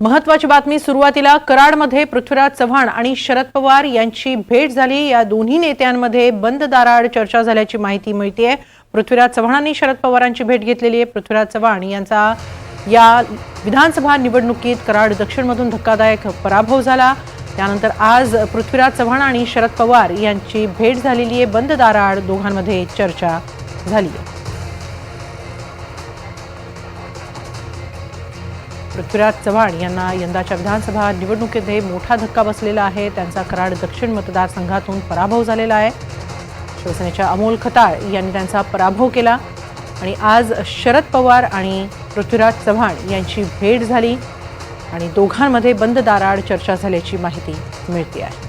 महत्वाची बातमी सुरुवातीला कराडमध्ये पृथ्वीराज चव्हाण आणि शरद पवार यांची भेट झाली. या दोन्ही नेत्यांमध्ये बंद दाराआड चर्चा झाल्याची माहिती मिळते पृथ्वीराज चव्हाणांनी शरद पवारांची भेट घेतलेली आहे. पृथ्वीराज चव्हाण यांचा या विधानसभा निवडणुकीत कराड दक्षिणमधून धक्कादायक पराभव झाला. त्यानंतर आज पृथ्वीराज चव्हाण आणि शरद पवार यांची भेट झालेली आहे. बंद दाराआड दोघांमध्ये चर्चा झाली आहे. पृथ्वीराज चव्हाण यांना यंदाच्या विधानसभा निवडणुकीमध्ये मोठा धक्का बसलेला आहे. त्यांचा कराड दक्षिण मतदारसंघातून पराभव झालेला आहे. शिवसेनेच्या अमोल खताळ यांनी त्यांचा पराभव केला आणि आज शरद पवार आणि पृथ्वीराज चव्हाण यांची भेट झाली आणि दोघांमध्ये बंद दाराड चर्चा झाल्याची माहिती मिळते आहे.